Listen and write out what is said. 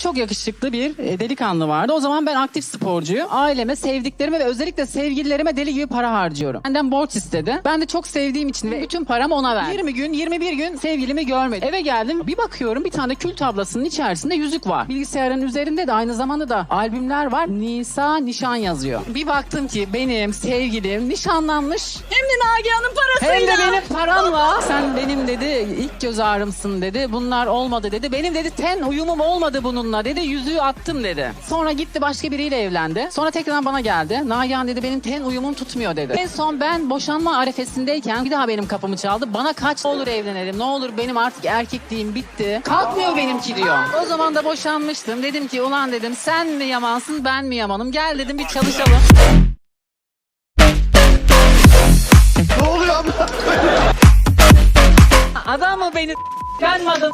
Çok yakışıklı bir e, delikanlı vardı. O zaman ben aktif sporcuyum. Aileme, sevdiklerime ve özellikle sevgililerime deli gibi para harcıyorum. Benden borç istedi. Ben de çok sevdiğim için ve bütün paramı ona verdim. 20 gün, 21 gün sevgilimi görmedim. Eve geldim. Bir bakıyorum bir tane kül tablasının içerisinde yüzük var. Bilgisayarın üzerinde de aynı zamanda da albümler var. Nisa Nişan yazıyor. Bir baktım ki benim sevgilim nişanlanmış. Hem Nagihan'ın Hem parasıyla. de benim paramla sen benim dedi ilk göz ağrımsın dedi. Bunlar olmadı dedi. Benim dedi ten uyumum olmadı bununla dedi. Yüzüğü attım dedi. Sonra gitti başka biriyle evlendi. Sonra tekrar bana geldi. Nagihan dedi benim ten uyumum tutmuyor dedi. En son ben boşanma arefesindeyken bir daha benim kapımı çaldı. Bana kaç olur evlenelim ne olur benim artık erkekliğim bitti. Kalkmıyor benimki diyor. O zaman da boşanmıştım. Dedim ki ulan dedim sen mi yamansın ben mi yamanım? Gel dedim bir çalışalım. Adam mı beni adam?